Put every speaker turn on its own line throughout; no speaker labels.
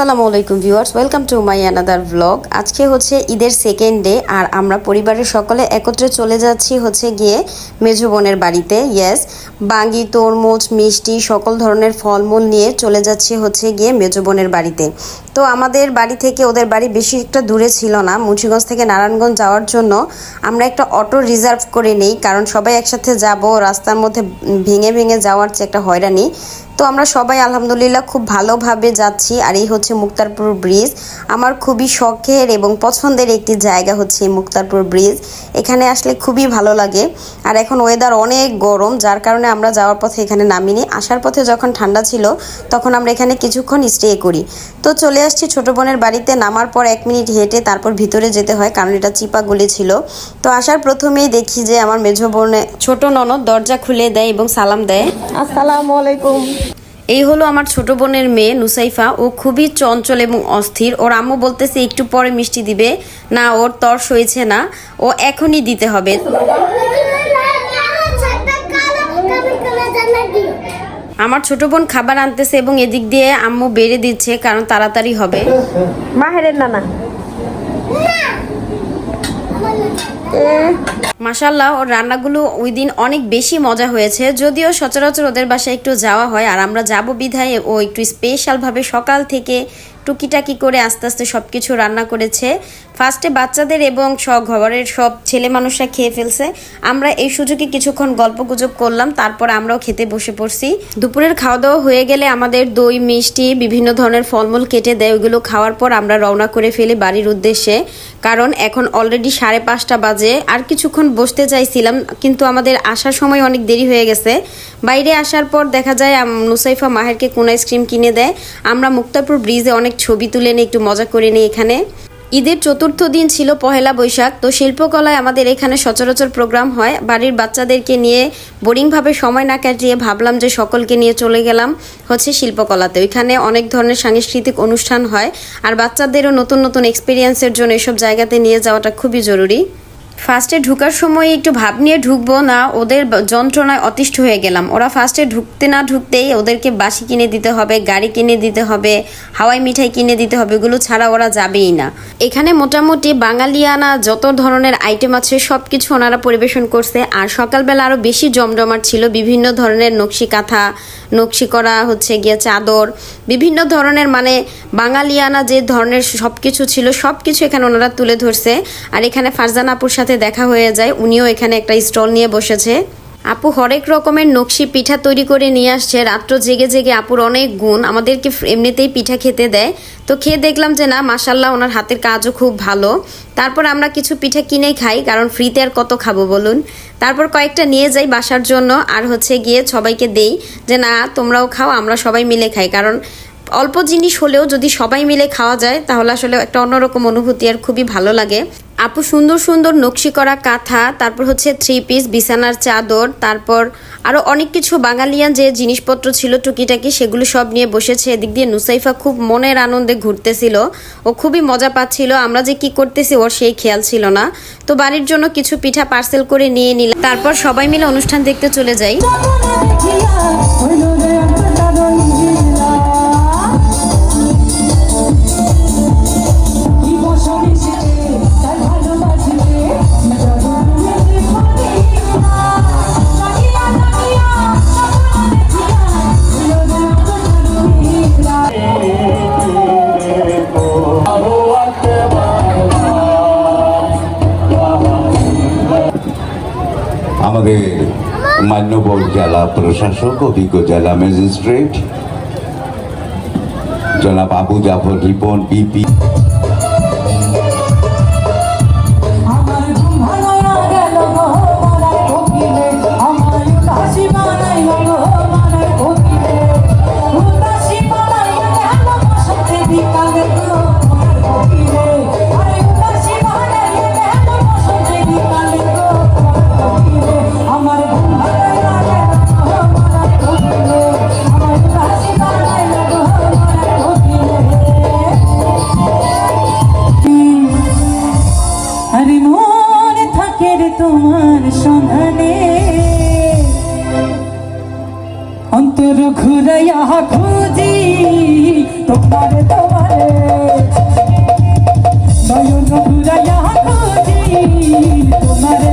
আসসালামু আলাইকুম viewers, welcome to my another blog আজকে হচ্ছে ঈদের সেকেন্ড ডে আর আমরা পরিবারের সকলে একত্রে চলে যাচ্ছি হচ্ছে গিয়ে মেজো বোনের বাড়িতে। ইয়েস বাঙ্গি, তরমুজ, মিষ্টি, সকল ধরনের ফলমূল নিয়ে চলে যাচ্ছি হচ্ছে গিয়ে মেজো বোনের বাড়িতে। তো আমাদের বাড়ি থেকে, ওদের বাড়ি বেশি একটা দূরে ছিল না, মুন্সিগঞ্জ থেকে নারায়ণগঞ্জ যাওয়ার জন্য আমরা একটা অটো রিজার্ভ করে নেই, কারণ সবাই একসাথে যাব, রাস্তার মধ্যে ভেঙে ভেঙে যাওয়ার চেয়ে একটা হয়রানি। তো আমরা সবাই আলহামদুলিল্লাহ খুব ভালোভাবে যাচ্ছি আর এই হচ্ছে মুক্তারপুর ব্রিজ। আমার খুবই শখের এবং পছন্দের একটি জায়গা হচ্ছে মুক্তারপুর ব্রিজ। এখানে আসলে খুবই ভালো লাগে। আর এখন ওয়েদার অনেক গরম, যার কারণে আমরা যাওয়ার পথে এখানে নামিনি। আসার পথে যখন ঠান্ডা ছিল, তখন আমরা এখানে কিছুক্ষণ স্টে করি। তো চলে আসছি ছোটো বোনের বাড়িতে। নামার পর এক মিনিট হেঁটে তারপর ভিতরে যেতে হয়, কারণ এটা চিপা গলি ছিল। তো আসার প্রথমেই দেখি যে আমার মেঝো বোনে ছোট ননদ দরজা খুলে দেয় এবং সালাম দেয়।
আসসালামু আলাইকুম।
এই হলো আমার ছোট বোনের মেয়ে নুসাইফা। ও খুবই চঞ্চল এবং অস্থির। ওর আম্মু বলতেছে একটু পরে মিষ্টি দিবে। না ওর তর সইছে না। ও এখনই দিতে হবে। আমার ছোট বোন খাবার আনতেছে এবং এদিক দিয়ে আম্মু বেড়ে দিচ্ছে কারণ তাড়াতাড়ি হবে।
মাহেরের নানা।
মাসাল্লাহ ওর রান্নাগুলো ওই দিন অনেক বেশি মজা হয়েছে। যদিও সচরাচর ওদের বাসায় একটু যাওয়া হয়, আর আমরা যাব বিধায় ও একটু স্পেশালভাবে সকাল থেকে টুকিটাকি করে আস্তে আস্তে সব কিছু রান্না করেছে। ফার্স্টে বাচ্চাদের এবং সব ঘরের সব ছেলে মানুষরা খেয়ে ফেলছে। আমরা এই সুযোগে কিছুক্ষণ গল্প গুজব করলাম, তারপর আমরাও খেতে বসে পড়ছি। দুপুরের খাওয়া দাওয়া হয়ে গেলে আমাদের দই, মিষ্টি, বিভিন্ন ধরনের ফলমূল কেটে দেয়। ওইগুলো খাওয়ার পর আমরা রওনা করে ফেলি বাড়ির উদ্দেশ্যে। কারণ এখন অলরেডি সাড়ে পাঁচটা বাজে, আর কিছুক্ষণ বসতে চাইছিলাম, কিন্তু আমাদের আসার সময় অনেক দেরি হয়ে গেছে। বাইরে আসার পর দেখা যায় নুসাইফা মাহেরকে কোন আইসক্রিম কিনে দেয়। আমরা মুক্তারপুর ব্রিজে অনেক ছবি তুলে নিই একটু মজা করে নিই এখানে। ঈদের চতুর্থ দিন ছিল পহেলা বৈশাখ, তো শিল্পকলায় আমাদের এখানে সচরাচর প্রোগ্রাম হয়। বাড়ির বাচ্চাদেরকে নিয়ে বোরিংভাবে সময় না কাটিয়ে ভাবলাম যে সকলকে নিয়ে চলে গেলাম হচ্ছে শিল্পকলাতে। ওইখানে অনেক ধরনের সাংস্কৃতিক অনুষ্ঠান হয়, আর বাচ্চাদেরও নতুন নতুন এক্সপিরিয়েন্সের জন্য এসব জায়গাতে নিয়ে যাওয়াটা খুবই জরুরি। ফার্স্টে ঢুকার সময় একটু ভাব নিয়ে ঢুকবো না, ওদের যন্ত্রণায় অতিষ্ঠ হয়ে গেলাম। ওরা ফার্স্টে ঢুকতে না ঢুকতেই ওদেরকে বাসি কিনে দিতে হবে, গাড়ি কিনে দিতে হবে, হাওয়াই মিঠাই কিনে দিতে হবে, এগুলো ছাড়া ওরা যাবেই না। এখানে মোটামুটি বাঙালিয়ানা যত ধরনের আইটেম আছে সব কিছু ওনারা পরিবেশন করছে। আর সকালবেলা আরও বেশি জমজমাট ছিল, বিভিন্ন ধরনের নকশি কাঁথা, নকশি করা হচ্ছে গিয়ে চাদর, বিভিন্ন ধরনের মানে বাঙালিয়ানা যে ধরনের সব কিছু ছিল সব কিছু এখানে ওনারা তুলে ধরছে। আর এখানে ফারজান আপুর সাথে দেখা হয়ে যায়, উনিও এখানে একটা স্টল নিয়ে বসেছে। আপু হরেক রকমের নকশি পিঠা তৈরি করে নিয়ে আসছে। রাত্র জেগে জেগে আপুর অনেক গুণ। আমাদেরকে এমনিতেই পিঠা খেতে দেয়। তো খেয়ে দেখলাম যে না মাসাল্লাহ ওনার হাতের কাজও খুব ভালো। তারপর আমরা কিছু পিঠা কিনে খাই, কারণ ফ্রিতে আর কত খাব বলুন? তারপর কয়েকটা নিয়ে যাই বাসার জন্য। আর হচ্ছে গিয়ে সবাইকে দেই যে না, তোমরাও খাও, আমরা সবাই মিলে খাই। কারণ অল্প জিনিস হলেও যদি সবাই মিলে খাওয়া যায়, তাহলে আসলে একটা অন্যরকম অনুভূতি আর খুবই ভালো লাগে। আপু সুন্দর সুন্দর নকশি করা কাঁথা, তারপর হচ্ছে থ্রি পিস বিছানার চাদর, তারপর আরও অনেক কিছু বাঙালিয়ান যে জিনিসপত্র ছিল টুকিটাকি সেগুলো সব নিয়ে বসেছে। এদিক দিয়ে নুসাইফা খুব মনের আনন্দে ঘুরতেছিল। ও খুবই মজা পাচ্ছিল। আমরা যে কি করতেছি ওর সেই খেয়াল ছিল না। তো বাড়ির জন্য কিছু পিঠা পার্সেল করে নিয়ে নিলাম। তারপর সবাই মিলে অনুষ্ঠান দেখতে চলে যাই।
মান্যবর জেলা প্রশাসক অভিজ্ঞ জেলা ম্যাজিস্ট্রেট। জনাব আবু জাফর রিপন পিপি
খুঁজি, তোমারে নয়ন খুঁজি, তোমারে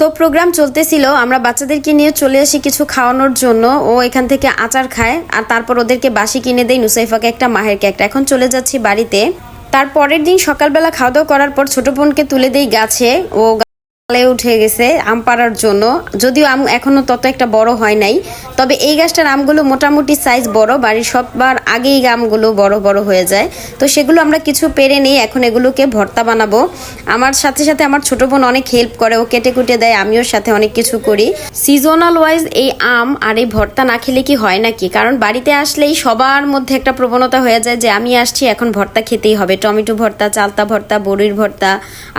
তো
প্রোগ্রাম চলতেছিল, আমরা বাচ্চাদেরকে নিয়ে চলে আসি কিছু খাওয়ানোর জন্য। ও এখান থেকে আচার খায়, আর তারপর ওদেরকে বাসি কিনে দেয় নুসাইফাকে একটা, মাহের একটা। এখন চলে যাচ্ছি বাড়িতে। তার পরের দিন সকালবেলা খাওয়া দাওয়া করার পর ছোট বোনকে তুলে দেই গাছে। ও গালে উঠে গেছে আম পাড়ার জন্য। যদিও আম এখনও তত একটা বড় হয় নাই। তবে এই গাছটার আমগুলো মোটামুটি সাইজ বড়, বাড়ির সববার আগেই আমগুলো বড় বড় হয়ে যায়। তো সেগুলো আমরা কিছু পেরে নিই এখন এগুলোকে ভর্তা বানাবো। আমার সাথে সাথে আমার ছোট বোন অনেক হেল্প করে, ও কেটে কুটে দেয়, আমিও সাথে অনেক কিছু করি। সিজনাল ওয়াইজ এই আম আর এই ভর্তা না খেলে কি হয় নাকি? কারণ বাড়িতে আসলেই সবার মধ্যে একটা প্রবণতা হয়ে যায় যে, আমি আসছি, এখন ভর্তা খেতেই হবে। টমেটো ভর্তা, চালতা ভর্তা, বড়ির ভর্তা,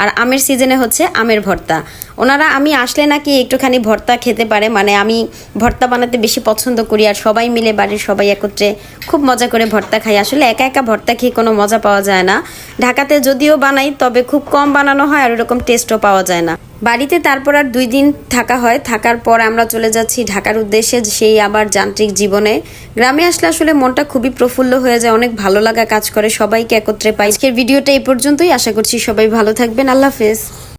আর আমের সিজনে হচ্ছে আমের ভর্তা। ওনারা, আমি আসলে নাকি একটুখানি ভর্তা খেতে পারে? মানে আমি ভর্তা বানাতে বেশি পছন্দ করি আর সবাই মিলে বাড়ির সবাই একত্রে খুব মজা করে ভর্তা খাই। আসলে একা একা ভর্তা খেয়ে কোনো মজা পাওয়া যায় না। ঢাকাতে যদিও বানাই, তবে খুব কম বানানো হয় আর ওরকম টেস্টও পাওয়া যায় না। বাড়িতে তারপর আর দুই দিন থাকা হয়। থাকার পর আমরা চলে যাচ্ছি ঢাকার উদ্দেশ্যে সেই আবার যান্ত্রিক জীবনে। গ্রামে আসলে আসলে মনটা খুবই প্রফুল্ল হয়ে যায়, অনেক ভালো লাগা কাজ করে, সবাইকে একত্রে পাই। আজকের ভিডিওটা এই পর্যন্তই। আশা করছি সবাই ভালো থাকবেন। আল্লাহ হাফেজ।